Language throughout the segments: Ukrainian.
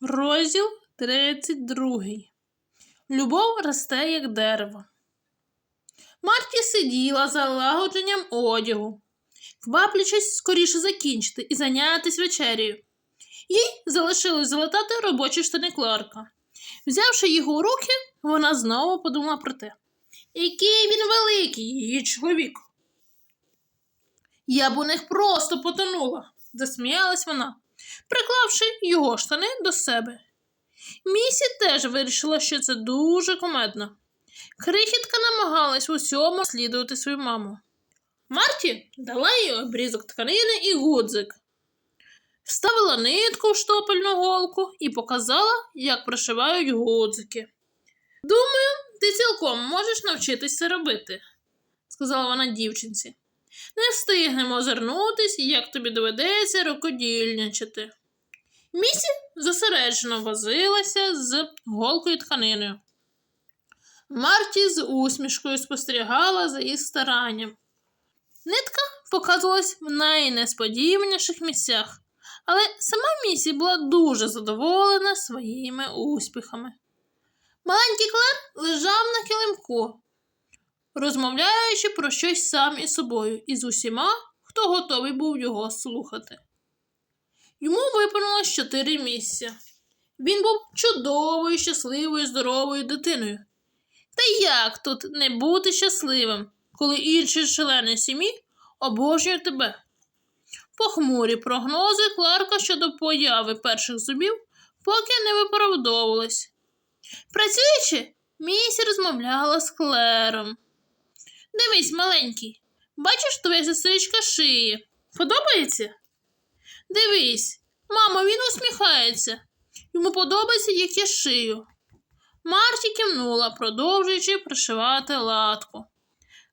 Розділ 32. Любов росте, як дерево. Марті сиділа за лагодженням одягу, кваплячись скоріше закінчити і зайнятися вечерею. Їй залишилось залатати робочі штани Кларка. Взявши його у руки, вона знову подумала про те, який він великий, її чоловік. Я б у них просто потонула, засміялась вона, приклавши його штани до себе. Місі теж вирішила, що це дуже комедно. Крихітка намагалась усьому слідувати свою маму. Марті дала їй обрізок тканини і гудзик, вставила нитку в штопельну голку і показала, як пришивають гудзики. Думаю, ти цілком можеш навчитися робити, сказала вона дівчинці. Не встигнемо озирнутись, як тобі доведеться рукодільничати. Місі зосереджено возилася з голкою тканиною. Марті з усмішкою спостерігала за її старанням. Нитка показувалась в найнесподіваніших місцях, але сама Місі була дуже задоволена своїми успіхами. Маленький Клер лежав на килимку, розмовляючи про щось сам із собою і з усіма, хто готовий був його слухати. Йому виповнилось чотири місяці. Він був чудовою, щасливою, здоровою дитиною. Та як тут не бути щасливим, коли інші члени сім'ї обожнюють тебе? Похмурі прогнози Кларка щодо появи перших зубів поки не виправдовувались. Працюючи, Місі розмовляла з Клером. Дивись, маленький, бачиш, твоя сестричка шиє. Подобається? Дивись, мамо, він усміхається. Йому подобається, як я шию. Марті кивнула, продовжуючи пришивати латку.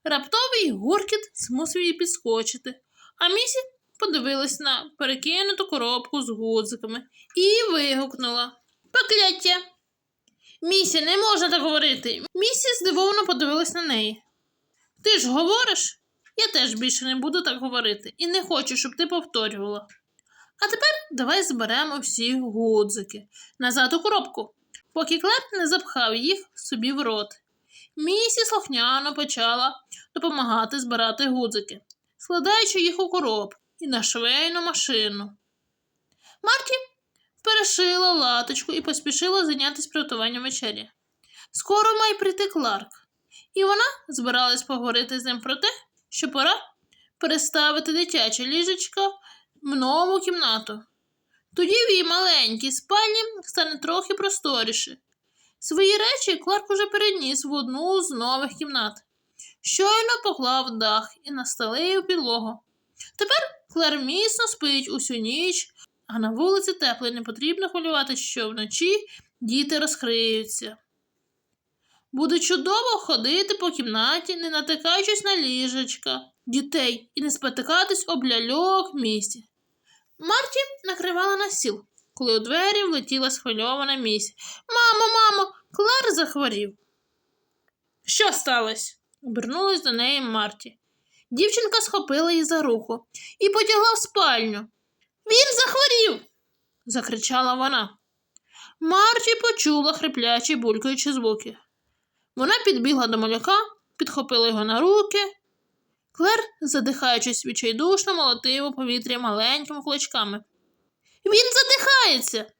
Раптовий гуркіт змусив її підскочити, а Місі подивилась на перекинуту коробку з гудзиками і вигукнула Покляття! Місі, не можна так говорити. Місі здивовано подивилась на неї. Ти ж говориш? Я теж більше не буду так говорити і не хочу, щоб ти повторювала. А тепер давай зберемо всі гудзики назад у коробку, поки Клер не запхав їх собі в рот. Місі слухняно почала допомагати збирати гудзики, складаючи їх у коробку і на швейну машину. Марті перешила латочку і поспішила зайнятися приготуванням вечері. Скоро має прийти Кларк, і вона збиралась поговорити з ним про те, що пора переставити дитяче ліжечко в нову кімнату. Тоді в її маленькій спальні стане трохи просторіше. Свої речі Кларк уже переніс в одну з нових кімнат. Щойно поклав дах і настелив підлогу. Тепер Клер міцно спить усю ніч, а на вулиці тепло і не потрібно хвилювати, що вночі діти розкриються. Буде чудово ходити по кімнаті, не натикаючись на ліжечка дітей і не спотикатись об ляльок в місті. Марті накривала на стіл, коли у двері влетіла схвильована місі. Мамо, мамо, Клар захворів. Що сталося? обернулась до неї Марті. Дівчинка схопила її за руку і потягла в спальню. Він захворів. закричала вона. Марті почула хриплячі булькаючі звуки. Вона підбігла до малюка, підхопила його на руки. Клер, задихаючись відчайдушно, молотив у повітря маленькими кулачками. Він задихається.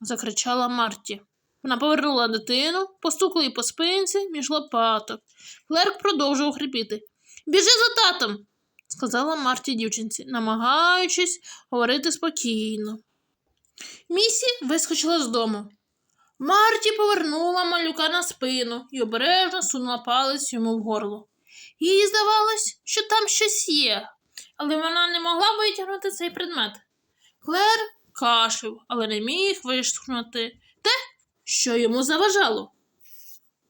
закричала Марті. Вона повернула дитину, постукала її по спинці між лопаток. Клерк продовжував хрипіти. Біжи за татом, сказала Марті дівчинці, намагаючись говорити спокійно. Місі вискочила з дому. Марті повернула малюка на спину і обережно сунула палець йому в горло. Їй здавалось, що там щось є, але вона не могла витягнути цей предмет. Клер кашляв, але не міг виштовхнути те, що йому заважало.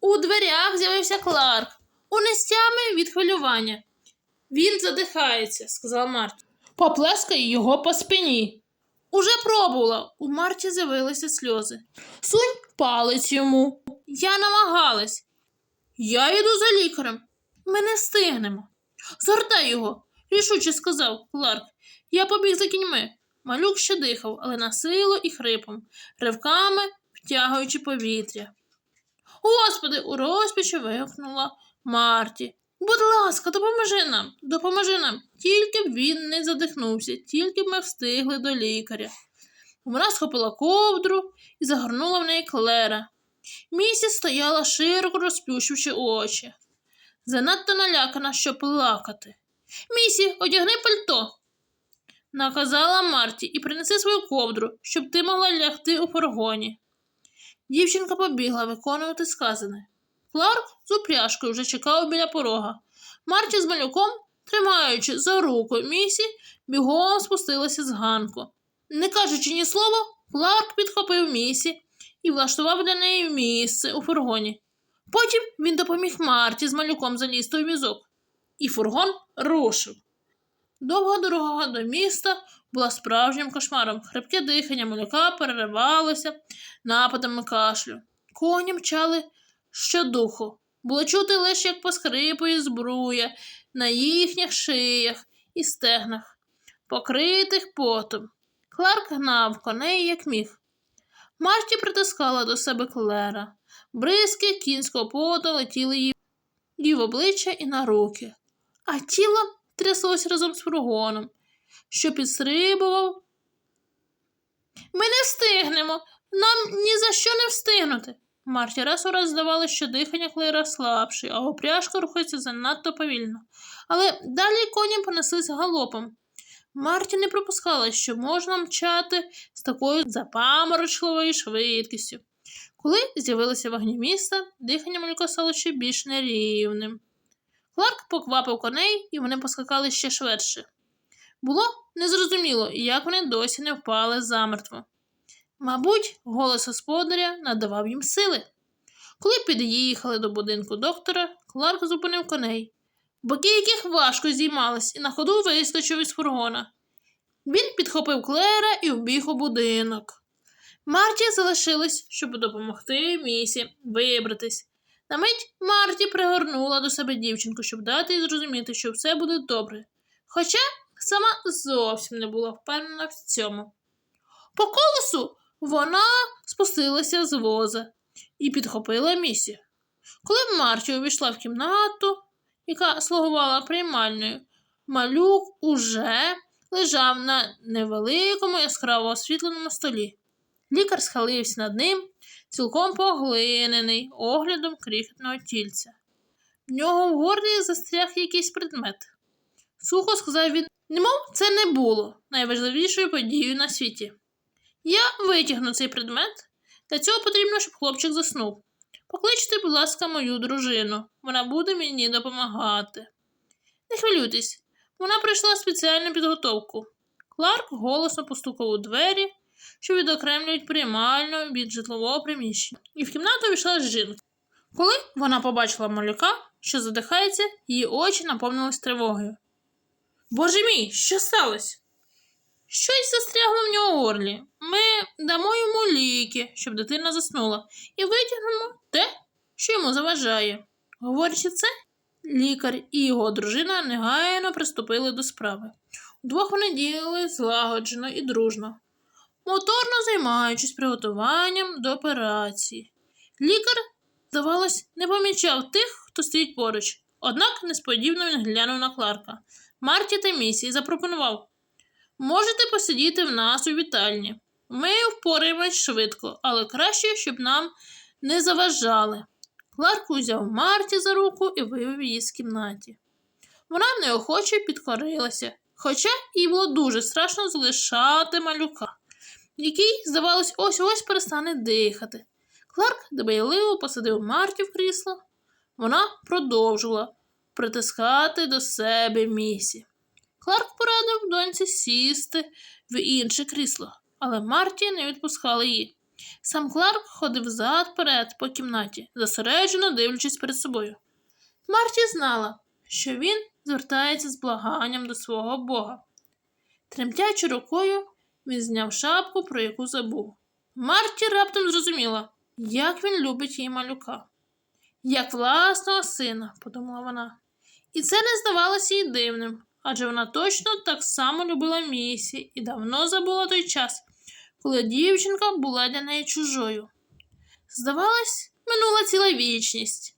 У дверях з'явився Кларк, у нестями від хвилювання. Він задихається, сказала Марті. Поплескай його по спині. Уже пробувала. У Марті з'явилися сльози. Сунь палець йому. Я намагалась. Я йду за лікарем. Ми не встигнемо. Згортай його, рішуче сказав Кларк. Я побіг за кіньми. Малюк ще дихав, але на силу і хрипом, ривками втягуючи повітря. Господи, у розпачі вигукнула Марті. Будь ласка, допоможи нам, допоможи нам. Тільки б він не задихнувся, тільки б ми встигли до лікаря. Вона схопила ковдру і загорнула в неї клера. Місіс стояла широко розплющивши очі. Занадто налякана, щоб плакати. Місі, одягни пальто, наказала Марті і принеси свою ковдру, щоб ти могла лягти у фургоні. Дівчинка побігла виконувати сказане. Кларк з упряжкою вже чекав біля порога. Марті з малюком, тримаючи за руку місі, бігом спустилася з ганку. Не кажучи ні слова, Кларк підхопив місі і влаштував для неї місце у фургоні. Потім він допоміг Марті з малюком залізти у візок, і фургон рушив. Довга дорога до міста була справжнім кошмаром. Хрипке дихання малюка переривалося нападами кашлю. Коні мчали щодуху. Було чути лише, як поскрипує збруя на їхніх шиях і стегнах, покритих потом. Кларк гнав коней, як міг. Марті притискала до себе клера. Бризки кінського поту летіли їй в обличчя, і на руки, а тіло тряслось разом з фургоном, що підстрибував. Ми не встигнемо, нам ні за що не встигнути. Марті раз у раз здавалося, що дихання клера слабше, а упряжка рухається занадто повільно. Але далі коні понеслися галопом. Марті не припускала, що можна мчати з такою запаморочливою швидкістю. Коли з'явилися вогні міста, дихання малюка стало ще більш нерівним. Кларк поквапив коней, і вони поскакали ще швидше. Було незрозуміло, як вони досі не впали замертво. Мабуть, голос господаря надавав їм сили. Коли під'їхали до будинку доктора, Кларк зупинив коней, боки яких важко зіймались, і на ходу вискочив із фургона. Він підхопив клера і вбіг у будинок. Марті залишилась, щоб допомогти місі вибратись. На мить Марті пригорнула до себе дівчинку, щоб дати їй зрозуміти, що все буде добре. Хоча сама зовсім не була впевнена в цьому. По колесу вона спустилася з воза і підхопила місі. Коли Марті увійшла в кімнату, яка слугувала приймальною, малюк уже лежав на невеликому яскраво освітленому столі. Лікар схилився над ним, цілком поглинений оглядом крихітного тільця. В нього в горлі застряг якийсь предмет. Сухо сказав він, немов це не було найважливішою подією на світі. Я витягну цей предмет. Для цього потрібно, щоб хлопчик заснув. Покличте, будь ласка, мою дружину. Вона буде мені допомагати. Не хвилюйтесь, вона пройшла спеціальну підготовку. Кларк голосно постукав у двері, що відокремлюють приймальну від житлового приміщення, і в кімнату війшла жінка. Коли вона побачила малюка, що задихається, її очі наповнились тривогою. Боже мій, що сталося? Щось застрягло в нього у горлі. Ми дамо йому ліки, щоб дитина заснула, і витягнемо те, що йому заважає. Говорячи це, лікар і його дружина негайно приступили до справи. Удвох вони діяли злагоджено і дружно, моторно займаючись приготуванням до операції. Лікар, здавалось, не помічав тих, хто стоїть поруч, однак несподівано він глянув на Кларка. Марті та Місі запропонував. Можете посидіти в нас у вітальні. Ми впораємось швидко, але краще, щоб нам не заважали. Кларк узяв Марті за руку і вивів її з кімнаті. Вона неохоче підкорилася, хоча їй було дуже страшно залишати малюка, який, здавалось, ось ось перестане дихати. Кларк дбайливо посадив Марті в крісло. Вона продовжувала притискати до себе місі. Кларк порадив доньці сісти в інше крісло, але Марті не відпускала її. Сам Кларк ходив зад перед по кімнаті, зосереджено дивлячись перед собою. Марті знала, що він звертається з благанням до свого Бога. Тремтячи рукою, він зняв шапку, про яку забув. Марті раптом зрозуміла, як він любить її малюка. Як власного сина, подумала вона. І це не здавалося їй дивним, адже вона точно так само любила Місі і давно забула той час, коли дівчинка була для неї чужою. Здавалось, минула ціла вічність.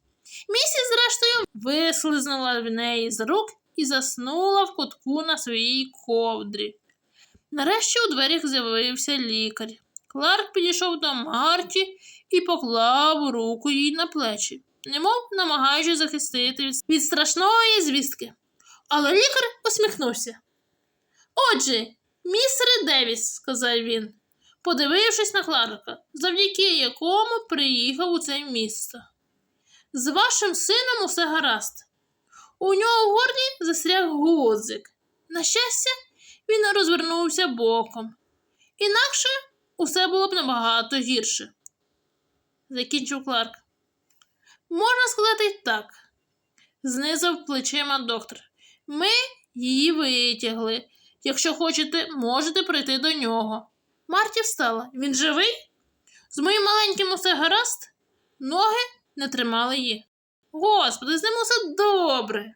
Місі, зрештою, вислизнула в неї з рук і заснула в кутку на своїй ковдрі. Нарешті у дверях з'явився лікар. Кларк підійшов до Марті і поклав руку їй на плечі, немов намагаючись захистити від страшної звістки. Але лікар посміхнувся. Отже, містер Девіс, сказав він, подивившись на Кларка, завдяки якому приїхав у це місто. З вашим сином усе гаразд. У нього в горлі застряг гудзик. На щастя, він розвернувся боком. Інакше усе було б набагато гірше. Закінчив Кларк. Можна сказати так, знизав плечима доктор. Ми її витягли. Якщо хочете, можете прийти до нього. Марті встала. Він живий? З моїм маленьким усе гаразд? Ноги не тримали її. Господи, з ним усе добре.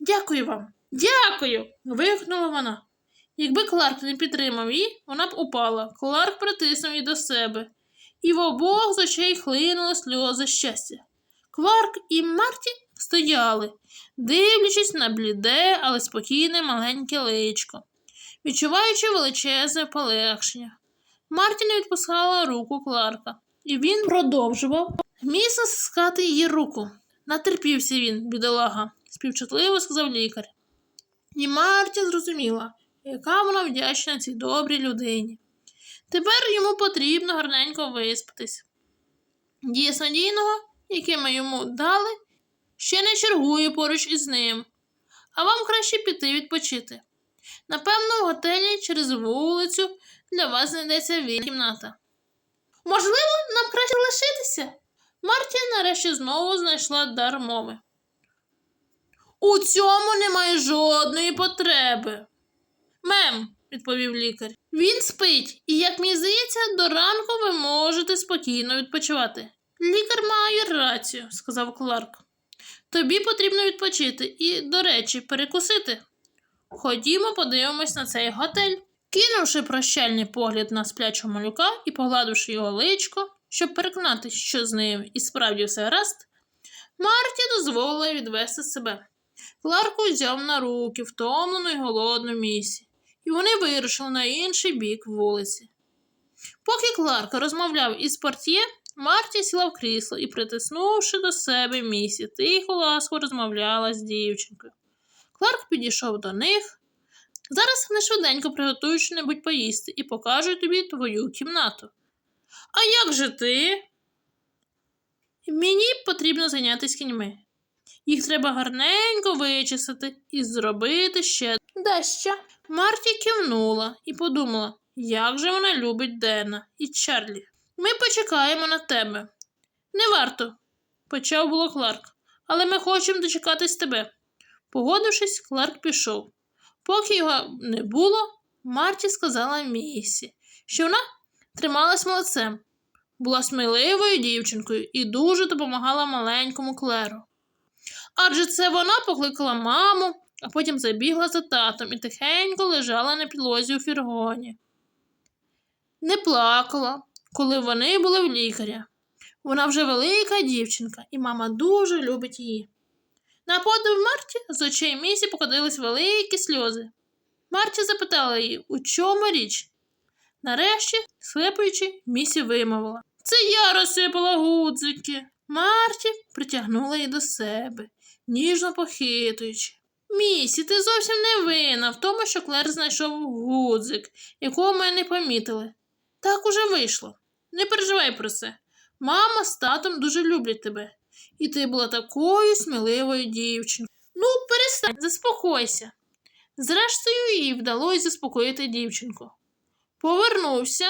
Дякую вам. Дякую. вигукнула вона. Якби Кларк не підтримав її, вона б упала. Кларк притиснув її до себе, і в обох з очей хлинули сльози щастя. Кларк і Марті стояли, дивлячись на бліде, але спокійне маленьке личко, відчуваючи величезне полегшення. Марті не відпускала руку Кларка, і він продовжував міцно стискати її руку. Натерпівся він, бідолага, співчутливо сказав лікар. І Марті зрозуміла, яка вона вдячна цій добрій людині. Тепер йому потрібно гарненько виспатись. Дієснодійного, яке ми йому дали, ще не чергує поруч із ним, а вам краще піти відпочити. Напевно, в готелі через вулицю для вас знайдеться вільна кімната. Можливо, нам краще лишитися. Марті нарешті знову знайшла дар мови. У цьому немає жодної потреби. Мем, відповів лікар. Він спить, і, як мені здається, до ранку ви можете спокійно відпочивати. Лікар має рацію, сказав Кларк. Тобі потрібно відпочити і, до речі, перекусити. Ходімо, подивимось на цей готель. Кинувши прощальний погляд на сплячого малюка і погладивши його личко, щоб переконатися, що з ним і справді все гаразд, Марті дозволила відвести себе. Кларк узяв на руки втомлену й голодну місі, і вони вирушили на інший бік вулиці. Поки Кларк розмовляв із портє, Марті сіла в крісло і, притиснувши до себе місі, тихо ласко розмовляла з дівчинкою. Кларк підійшов до них. Зараз не швиденько приготую що-небудь поїсти і покажу тобі твою кімнату. А як же ти? Мені потрібно зайнятися кіньми. Їх треба гарненько вичистити і зробити ще дещо. Марті кивнула і подумала, як же вона любить Дена і Чарлі. Ми почекаємо на тебе. Не варто, почав було Кларк, але ми хочемо дочекатись тебе. Погодившись, Кларк пішов. Поки його не було, Марті сказала Місі, що вона трималась молодцем, була сміливою дівчинкою і дуже допомагала маленькому Клеру. Адже це вона покликала маму, а потім забігла за татом і тихенько лежала на підлозі у фіргоні. Не плакала, коли вони були в лікаря. Вона вже велика дівчинка, і мама дуже любить її. На подив Марті з очей місі покотились великі сльози. Марті запитала її, у чому річ. Нарешті, схлепуючи, місі вимовила. Це я розсипала гудзики. Марті притягнула її до себе, ніжно похитуючи. Місі, ти зовсім не винна в тому, що Клер знайшов гудзик, якого ми не помітили. Так уже вийшло. Не переживай про це. Мама з татом дуже люблять тебе. І ти була такою сміливою дівчинкою. Ну, перестань, заспокойся. Зрештою, їй вдалося заспокоїти дівчинку. Повернувся.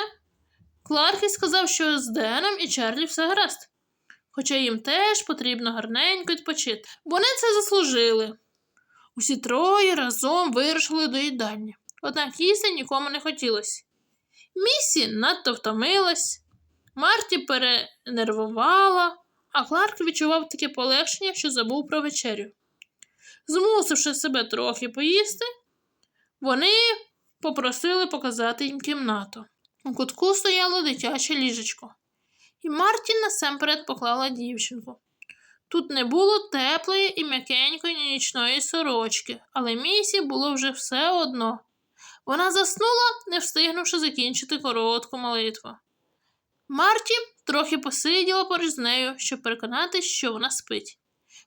Кларк і сказав, що з Деном і Чарлі все гаразд. Хоча їм теж потрібно гарненько відпочити. Вони це заслужили. Усі троє разом вирушили до їдальні, однак їсти нікому не хотілося. Місі надто втомилась, Марті перенервувала, а Кларк відчував таке полегшення, що забув про вечерю. Змусивши себе трохи поїсти, вони попросили показати їм кімнату. У кутку стояло дитяче ліжечко, і Мартін насамперед поклала дівчинку. Тут не було теплої і м'якенької нічної сорочки, але місі було вже все одно. Вона заснула, не встигнувши закінчити коротку молитву. Марті трохи посиділа поруч з нею, щоб переконатись, що вона спить.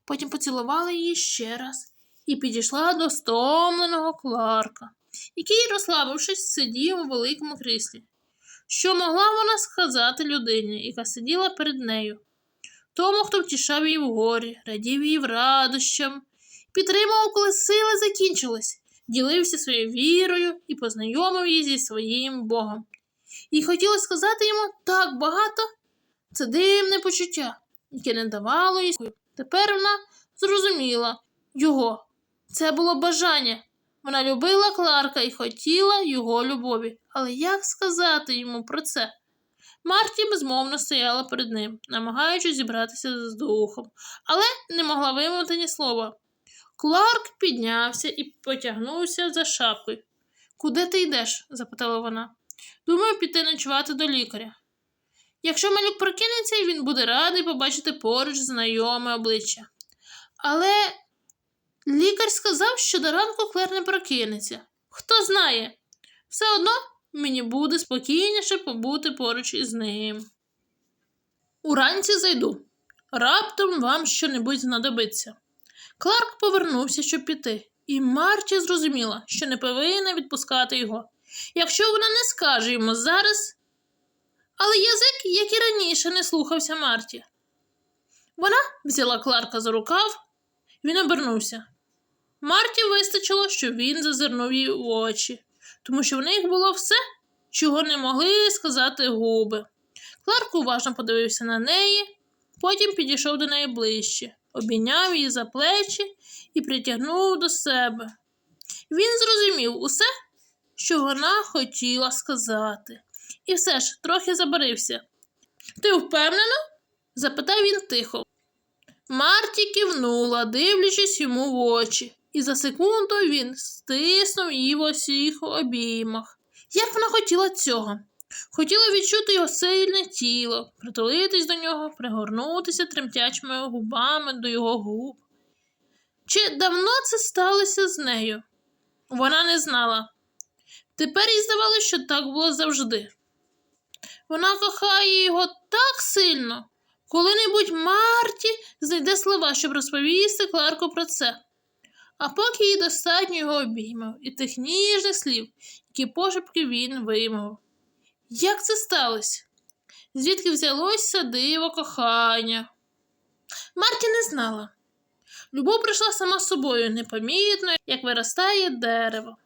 Потім поцілувала її ще раз і підійшла до стомленого Кларка, який, розслабившись, сидів у великому кріслі. Що могла вона сказати людині, яка сиділа перед нею? Тому, хто втішав її в горі, радів її в радощам, підтримував, коли сили закінчились, ділився своєю вірою і познайомив її зі своїм Богом. І хотілося сказати йому так багато, це дивне почуття, яке не давало їй. Тепер вона зрозуміла його. Це було бажання. Вона любила Кларка і хотіла його любові. Але як сказати йому про це? Марті безмовно стояла перед ним, намагаючись зібратися з духом, але не могла вимовити ні слова. Кларк піднявся і потягнувся за шапкою. Куди ти йдеш? запитала вона. Думаю, піти ночувати до лікаря. Якщо малюк прокинеться, він буде радий побачити поруч знайоме обличчя. Але лікар сказав, що до ранку Клер не прокинеться. Хто знає? Все одно мені буде спокійніше побути поруч із ним. Уранці зайду. Раптом вам щонебудь знадобиться. Кларк повернувся, щоб піти, і Марті зрозуміла, що не повинна відпускати його. Якщо вона не скаже йому зараз. Але язик, як і раніше, не слухався Марті. Вона взяла Кларка за рукав, він обернувся. Марті вистачило, що він зазирнув їй у очі, тому що в них було все, чого не могли сказати губи. Кларк уважно подивився на неї, потім підійшов до неї ближче, обійняв її за плечі і притягнув до себе. Він зрозумів усе, що вона хотіла сказати, і все ж трохи забарився. Ти впевнена? запитав він тихо. Марті кивнула, дивлячись йому в очі, і за секунду він стиснув її в усіх обіймах. Як вона хотіла цього? Хотіла відчути його сильне тіло, притулитись до нього, пригорнутися тремтячими губами до його губ. Чи давно це сталося з нею? Вона не знала. Тепер їй здавалося, що так було завжди. Вона кохає його так сильно, коли-небудь Марті знайде слова, щоб розповісти Кларку про це. А поки їй достатньо його обіймав і тих ніжних слів, які пошепки він вимовив. Як це сталося? Звідки взялося диво кохання? Марті не знала. Любов прийшла сама собою, непомітно, як виростає дерево.